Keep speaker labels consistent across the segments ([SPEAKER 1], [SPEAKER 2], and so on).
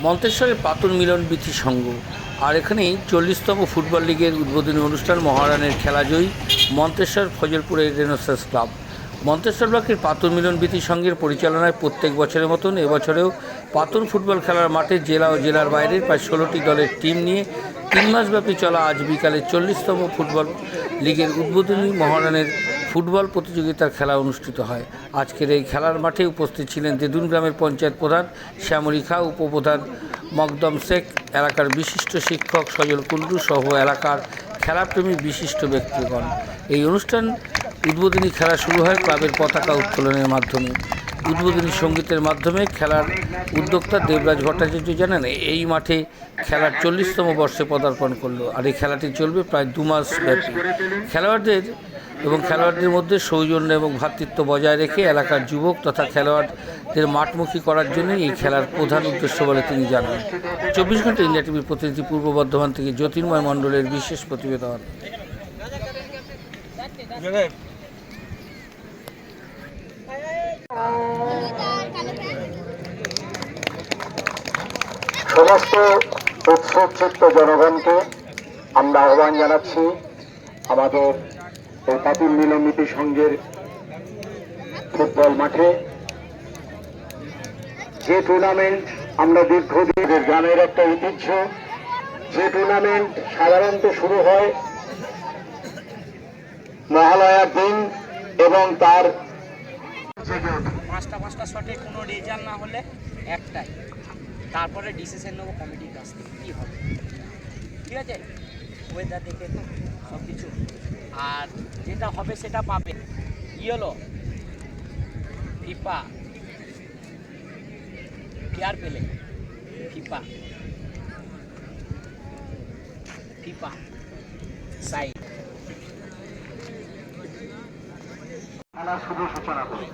[SPEAKER 1] মন্তেশ্বরের পাতন মিলন বীথি সংঘ আর এখানেই চল্লিশতম ফুটবল লিগের উদ্বোধনী অনুষ্ঠান মহারানের খেলাজয়ী মন্তেশ্বর ফজলপুরের রেনোসাস ক্লাব মন্তেশ্বর ব্লকের পাতন মিলন বীথি সংঘের পরিচালনায় প্রত্যেক বছরের মতন এবছরেও পাতন ফুটবল খেলার মাঠে জেলা ও জেলার বাইরের প্রায় ষোলোটি দলের টিম নিয়ে তিন মাসব্যাপী চলা আজ বিকালে চল্লিশতম ফুটবল লিগের উদ্বোধনী মহারানের ফুটবল প্রতিযোগিতার খেলা অনুষ্ঠিত হয়। আজকের এই খেলার মাঠে উপস্থিত ছিলেন দেদুন গ্রামের পঞ্চায়েত প্রধান শ্যামলী খা, উপপ্রধান মকদম শেখ, এলাকার বিশিষ্ট শিক্ষক সজল কুন্ডু সহ এলাকার খেলাপ্রেমী বিশিষ্ট ব্যক্তিগণ। এই অনুষ্ঠান উদ্বোধনী খেলা শুরু হয় ক্লাবের পতাকা উত্তোলনের মাধ্যমে। উদ্বোধনী সঙ্গীতের মাধ্যমে খেলার উদ্যোক্তা দেবরাজ ভট্টাচার্য জানান, এই মাঠে খেলার চল্লিশতম বর্ষে পদার্পণ করল আর এই খেলাটি চলবে প্রায় দু মাস ব্যাপী। খেলোয়াড়দের এবং খেলোয়াড়দের মধ্যে সৌজন্য এবং ভ্রাতৃত্ব বজায় রেখে এলাকার যুবক তথা খেলোয়াড়দের মাঠমুখী করার জন্য এই খেলার প্রধান উদ্দেশ্য বলে তিনি জানান। চব্বিশ ঘণ্টা ইন্ডিয়া টিভির প্রতিনিধি পূর্ব বর্ধমান থেকে জ্যোতির্ময় মণ্ডলের বিশেষ প্রতিবেদন।
[SPEAKER 2] সমস্ত উৎসবচিত্ত জনগণকে আমরা আহ্বান জানাচ্ছি আমাদের এই পাতিল মিলনীতি সংঘের ফুটবল মাঠে যে টুর্নামেন্ট আমরা দীর্ঘদিন গ্রামের একটা ঐতিহ্য, যে টুর্নামেন্ট সাধারণত শুরু হয় মহালয়ার দিন এবং তার।
[SPEAKER 3] পাঁচটা পাঁচটা শটে কোনো রেজাল্ট না হলে একটাই। তারপরে ডিসিশন নেব কমিটির কাছ থেকে, কী হবে? ঠিক আছে? ওয়েদার দেখে সব কিছু আর যেটা হবে সেটা পাবে। হলো? ফিফা। কেয়ার পেলে? ফিফা। ফিফা। সাইড
[SPEAKER 2] খেলার শুভ সূচনা করি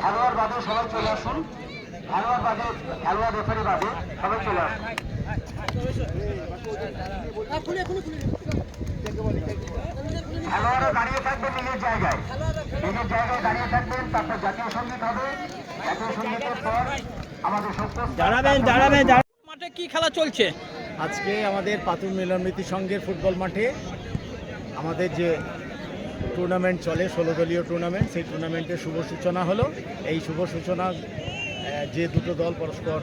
[SPEAKER 2] খেলোয়াড় বাদে সবাই চলে আসুন। খেলোয়াড় বাদে খেলোয়াড় রেফারি বাদে সবাই চলে আসুন। খেলোয়াড়রা দাঁড়িয়ে থাকবেন নিজের জায়গায়। নিজের জায়গায় দাঁড়িয়ে থাকবেন তারপর জাতীয় সংগীত হবে। জাতীয় সঙ্গীতের পর আমাদের
[SPEAKER 3] দাঁড়াবেন দাঁড়াবেন মাঠে কি খেলা চলছে?
[SPEAKER 4] আজকে আমাদের পাতুল মিলনমিতি সংঘের ফুটবল মাঠে আমাদের যে টুর্নামেন্ট চলে ষোলো দলীয় টুর্নামেন্ট সেই টুর্নামেন্টের শুভ সূচনা হলো। এই শুভ সূচনা যে দুটো দল পরস্পর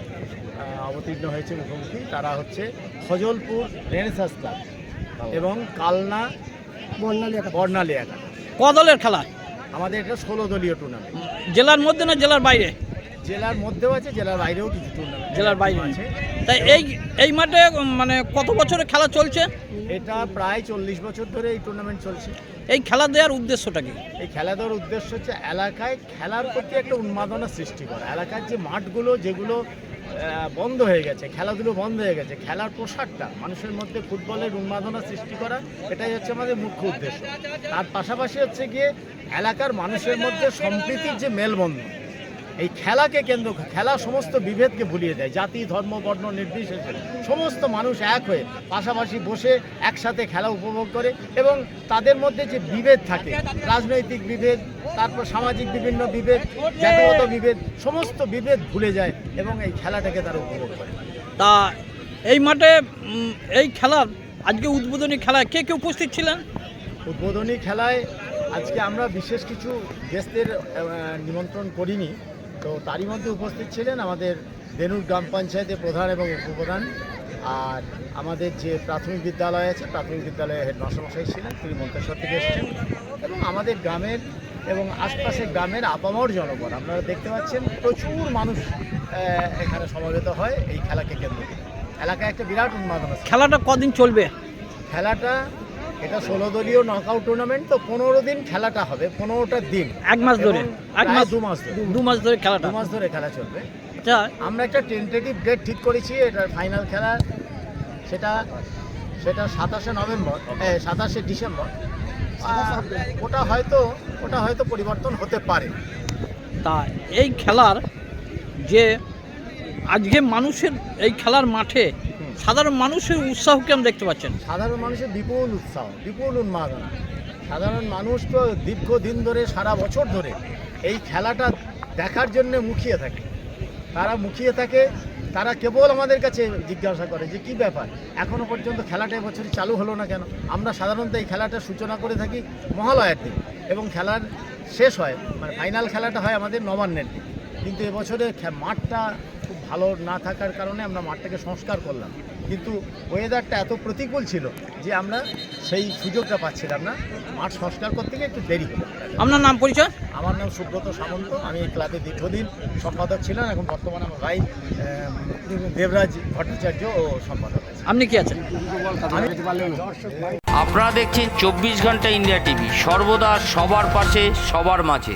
[SPEAKER 4] অবতীর্ণ হয়েছে মুখোমুখি তারা হচ্ছে ফজলপুর রেনেসাস ক্লাব। এবং কালনা বর্ণালী একা
[SPEAKER 3] ক দলের খেলা?
[SPEAKER 4] আমাদের এটা ষোলো দলীয় টুর্নামেন্ট
[SPEAKER 3] জেলার মধ্যে না জেলার বাইরে?
[SPEAKER 4] জেলার মধ্যেও আছে জেলার বাইরেও কিছু টুর্নামেন্ট
[SPEAKER 3] জেলার বাইরে।
[SPEAKER 4] আছে।
[SPEAKER 3] তাই এই এই মাঠে মানে কত বছরের খেলা চলছে?
[SPEAKER 4] এটা প্রায় চল্লিশ বছর ধরে এই টুর্নামেন্ট চলছে।
[SPEAKER 3] এই খেলা দেওয়ার উদ্দেশ্যটা কি?
[SPEAKER 4] এই খেলা দেওয়ার উদ্দেশ্য হচ্ছে এলাকায় খেলার প্রতি একটা উন্মাদনা সৃষ্টি করা। এলাকার যে মাঠগুলো যেগুলো বন্ধ হয়ে গেছে, খেলাধুলো বন্ধ হয়ে গেছে। খেলার পোশাকটা, মানুষের মধ্যে ফুটবলের উন্মাদনা সৃষ্টি করা, এটাই হচ্ছে আমাদের মুখ্য উদ্দেশ্য। তার পাশাপাশি হচ্ছে গিয়ে এলাকার মানুষের মধ্যে সম্প্রীতির যে মেলবন্ধন এই খেলাকে কেন্দ্র খেলা সমস্ত বিভেদকে ভুলিয়ে দেয়। জাতি ধর্ম বর্ণ নির্বিশেষে সমস্ত মানুষ এক হয়ে পাশাপাশি বসে একসাথে খেলা উপভোগ করে এবং তাদের মধ্যে যে বিভেদ থাকে রাজনৈতিক বিভেদ তারপর সামাজিক বিভিন্ন বিভেদ জাতিগত বিভেদ সমস্ত বিভেদ ভুলে যায় এবং এই খেলাটাকে তারা উপভোগ করে।
[SPEAKER 3] তা এই মাঠে এই খেলার আজকে উদ্বোধনী খেলায় কে কে উপস্থিত ছিলেন?
[SPEAKER 4] উদ্বোধনী খেলায় আজকে আমরা বিশেষ কিছু গেস্টদের নিমন্ত্রণ করিনি। তো তারই মধ্যে উপস্থিত ছিলেন আমাদের দেনুর গ্রাম পঞ্চায়েতের প্রধান এবং উপপ্রধান। আর আমাদের যে প্রাথমিক বিদ্যালয় আছে প্রাথমিক বিদ্যালয়ের বিদ্যালয়ে হেডমাস্টারমশাই ছিলেন তিনি মন্তেশ্বর থেকে এসেছেন। এবং আমাদের গ্রামের এবং আশপাশের গ্রামের আপামর জনগণ আপনারা দেখতে পাচ্ছেন প্রচুর মানুষ এখানে সমবেত হয় এই খেলাকে কেন্দ্র করে। এলাকায় একটা বিরাট উন্মাদনা
[SPEAKER 3] খেলাটা কদিন চলবে?
[SPEAKER 4] খেলাটা এটা ষোলো দলীয় নকআউট টুর্নামেন্ট তো পনেরো দিন খেলাটা হবে পনেরোটা দিন।
[SPEAKER 3] এক মাস ধরে এক মাস
[SPEAKER 4] দু মাস ধরে।
[SPEAKER 3] দু মাস ধরে খেলা
[SPEAKER 4] দু মাস ধরে খেলা চলবে।
[SPEAKER 3] আচ্ছা।
[SPEAKER 4] আমরা একটা টেন্টেটিভ ডেট ঠিক করেছি এটার ফাইনাল খেলা। সেটা সেটা সাতাশে নভেম্বর সাতাশে ডিসেম্বর। ওটা হয়তো ওটা হয়তো পরিবর্তন হতে পারে।
[SPEAKER 3] তা এই খেলার যে আজকে মানুষের এই খেলার মাঠে
[SPEAKER 5] সাধারণ মানুষের উৎসাহ কেমন দেখতে পাচ্ছেন।
[SPEAKER 4] সাধারণ মানুষের বিপুল উৎসাহ, বিপুল উন্মাদনা। সাধারণ মানুষ তো দীর্ঘদিন ধরে, সারা বছর ধরে এই খেলাটা দেখার জন্য মুখিয়ে থাকে। তারা মুখিয়ে থাকে, তারা কেবল আমাদের কাছে জিজ্ঞাসা করে যে কি ব্যাপার? এখনও পর্যন্ত খেলাটা এবছর চালু হলো না কেন? আমরা সাধারণত এই খেলাটার সূচনা করে থাকি মহালয়ার দিন এবং খেলার শেষ হয় মানে ফাইনাল খেলাটা হয় আমাদের নবান্নের দিন। কিন্তু এবছরে মাঠটা ভালো না থাকার কারণে আমরা মাঠটাকে সংস্কার করলাম। কিন্তু ওয়েদারটা এত প্রতিকূল ছিল যে আমরা সেই সুযোগটা পাচ্ছিলাম না। মাঠ সংস্কার করতে গিয়ে একটু দেরি হলো।
[SPEAKER 5] আপনার নাম পরিচয়?
[SPEAKER 4] আমার নাম সুব্রত সামন্ত। আমি এই ক্লাবে দীর্ঘদিন সম্পাদক ছিলাম। এখন বর্তমানে আমার ভাই দেবরাজ ভট্টাচার্য ও সম্পাদক আছে
[SPEAKER 5] আপনি কি আছেন?
[SPEAKER 1] আপনারা দেখছেন চব্বিশ ঘণ্টা ইন্ডিয়া টিভি। সর্বদা সবার পাশে সবার মাঝে।